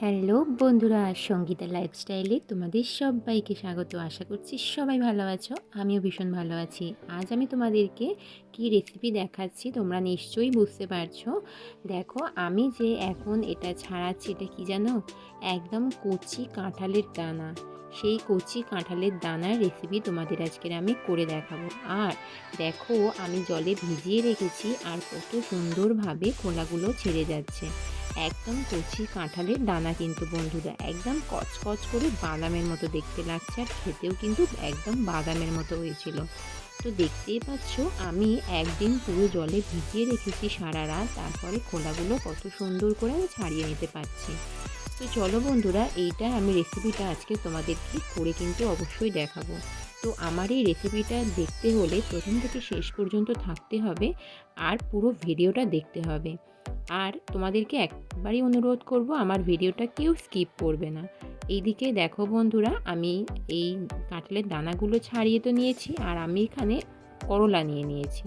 Hello বন্ধুরা, সঙ্গীতা লাইফস্টাইলে তোমাদের সবাইকে স্বাগত। আশা করছি সবাই ভালো আছো, আমিও ভীষণ ভালো আছি। আজ আমি তোমাদেরকে কি রেসিপি দেখাচ্ছি তোমরা নিশ্চয়ই বুঝতে পারছ। দেখো, আমি যে এখন এটা ছাড়াচ্ছি, এটা কি জানো? একদম কচি কাঁঠালের দানা। সেই কচি কাঁঠালের দানার রেসিপি তোমাদের আজকের আমি করে দেখাবো। আর দেখো, আমি জলে ভিজিয়ে রেখেছি আর কত সুন্দরভাবে খোলাগুলো ছেড়ে যাচ্ছে। একদম কচি কাঁঠালের দানা কিন্তু বন্ধুরা, একদম কচকচ করে বাদামের মতো দেখতে লাগছে আর খেতেও কিন্তু একদম বাদামের মতো হয়েছিল। তো দেখতেই পাচ্ছ, আমি একদিন পুরো জলে ভিজিয়ে রেখেছি সারা রাত, তারপরে খোলাগুলো কত সুন্দর করে আমি ছাড়িয়ে নিতে পারছি। তো চলো বন্ধুরা, এইটা আমি রেসিপিটা আজকে তোমাদেরকে করে কিন্তু অবশ্যই দেখাবো। তো আমার এই রেসিপিটা দেখতে হলে প্রথম থেকে শেষ পর্যন্ত থাকতে হবে আর পুরো ভিডিওটা দেখতে হবে। আর তোমাদেরকে একবারই অনুরোধ করব, আমার ভিডিওটা কেউ স্কিপ করবে না। এইদিকে দেখো বন্ধুরা, আমি এই কাঁঠালের দানাগুলো ছাড়িয়ে তো নিয়েছি, আর আমি এখানে করলা নিয়ে নিয়েছি।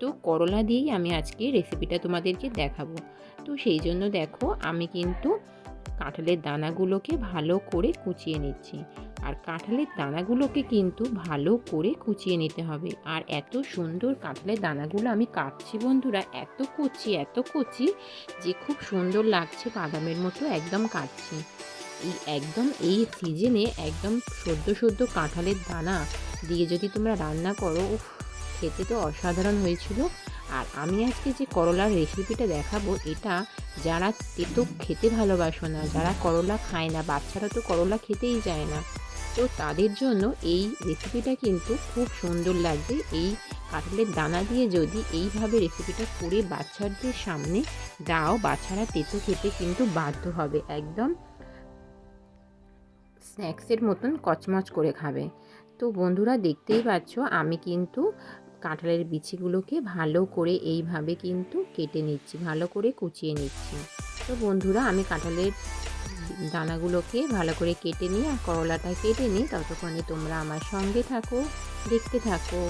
তো করলা দিয়েই আমি আজকে রেসিপিটা তোমাদেরকে দেখাবো। তো সেই জন্য দেখো, আমি কিন্তু কাঁঠালের দানাগুলোকে ভালো করে কুচিয়ে নিচ্ছি। আর কাঁঠালের দানাগুলোকে কিন্তু ভালো করে কুচিয়ে নিতে হবে। আর এত সুন্দর কাঁঠালের দানাগুলো আমি কাটছি বন্ধুরা, এত কচি এত কচি যে খুব সুন্দর লাগছে বাদামের মতো একদম কাটছি। এই একদম এই সিজনে একদম সদ্য সদ্য কাঁঠালের দানা দিয়ে যদি তোমরা রান্না করো খেতে তো অসাধারণ হয়েছিল। আর আমি আজকে যে করলার রেসিপিটা দেখাবো, এটা যারা তেতো খেতে ভালোবাসো না, যারা করলা খায় না, বাচ্চারা তো করলা খেতেই যায় না, তো তাদের জন্য এই রেসিপিটা কিন্তু খুব সুন্দর লাগবে। এই কাঁঠালের দানা দিয়ে যদি এইভাবে রেসিপিটা করে বাচ্চাদের সামনে দাও, বাচ্চারা তেতো খেতে কিন্তু বাধ্য হবে। একদম স্ন্যাক্সের মতন কচমচ করে খাবে। তো বন্ধুরা দেখতেই পাচ্ছ, আমি কিন্তু কাঁঠালের বিচিগুলোকে ভালো করে এইভাবে কিন্তু কেটে নিচ্ছি, ভালো করে কুচিয়ে নিচ্ছি। তো বন্ধুরা, আমি কাঁঠালের দানাগুলোকে ভালো করে কেটে নিই আর করলাটা কেটে নিই। ততক্ষণে তোমরা আমার সঙ্গে থাকো, দেখতে থাকো।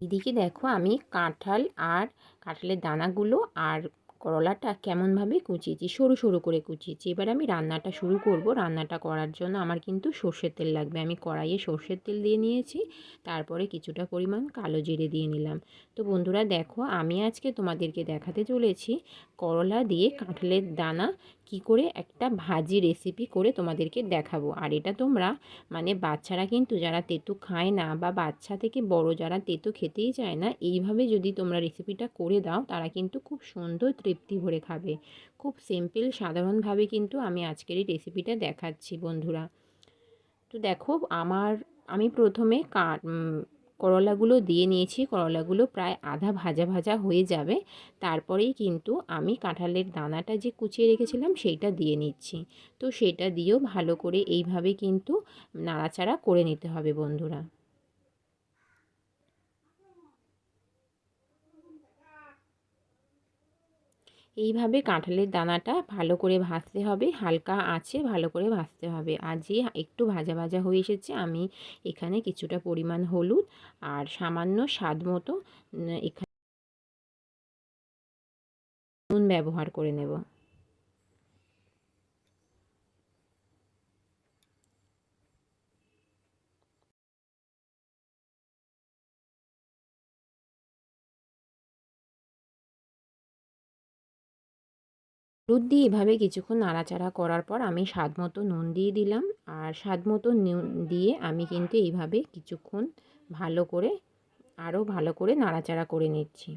এদিকে দেখো আমি কাঁঠাল আর কাঁঠালের দানাগুলো আর করলাটা কেমনভাবে কুচিয়েছি, সরু সরু করে কুচিয়েছি। এবার আমি রান্নাটা শুরু করব। রান্নাটা করার জন্য আমার কিন্তু সর্ষের তেল লাগবে। আমি কড়াইয়ে সর্ষের তেল দিয়ে নিয়েছি, তারপরে কিছুটা পরিমাণ কালো জিরে দিয়ে নিলাম। তো বন্ধুরা দেখো, আমি আজকে তোমাদেরকে দেখাতে চলেছি করলা দিয়ে কাঁঠালের দানা কি করে একটা ভাজি রেসিপি করে তোমাদেরকে দেখাবো। আর এটা তোমরা মানে বাচ্চারা কিন্তু যারা তেঁতু খায় না বা বাচ্চা থেকে বড় যারা তেঁতু খেতেই চায় না, এইভাবে যদি তোমরা রেসিপিটা করে দাও, তারা কিন্তু খুব সুন্দর তৃপ্তি ভরে খাবে। খুব সিম্পল সাধারণভাবে কিন্তু আমি আজকের এই রেসিপিটা দেখাচ্ছি বন্ধুরা। তো দেখো, আমার, আমি প্রথমে করলাগুলো দিয়ে নিয়েছি। করলাগুলো প্রায় আধা ভাজা ভাজা হয়ে যাবে। তারপরেই কিন্তু আমি কাঁঠালের দানাটা যে কুচিয়ে রেখেছিলাম, সেইটা দিয়ে নিচ্ছি। তো সেটা দিয়েও ভালো করে এইভাবে কিন্তু নাড়াচাড়া করে নিতে হবে বন্ধুরা। এইভাবে কাঁঠালের দানাটা ভালো করে ভাজতে হবে, হালকা আছে ভালো করে ভাজতে হবে। আর যে একটু ভাজা ভাজা হয়ে এসেছে, আমি এখানে কিছুটা পরিমাণ হলুদ আর সামান্য স্বাদ মতো এখানে নুন ব্যবহার করে নেব। হলুদ দিয়ে এভাবে কিছুক্ষণ নাড়াচাড়া করার পর আমি স্বাদ মতো নুন দিয়ে দিলাম। আর স্বাদ মতো নুন দিয়ে আমি কিন্তু এইভাবে কিছুক্ষণ ভালো করে আরও ভালো করে নাড়াচাড়া করে নিচ্ছি।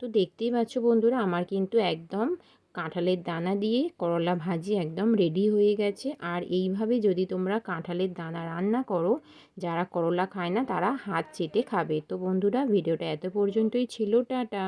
তো দেখতেই পাচ্ছ বন্ধুরা, আমার কিন্তু একদম কাঁঠালের দানা দিয়ে করলা ভাজি একদম রেডি হয়ে গেছে। আর এইভাবে যদি তোমরা কাঁঠালের দানা রান্না করো, যারা করলা খায় না তারা হাত চেটে খাবে। তো বন্ধুরা, ভিডিওটা এত পর্যন্তই ছিল, টাটা।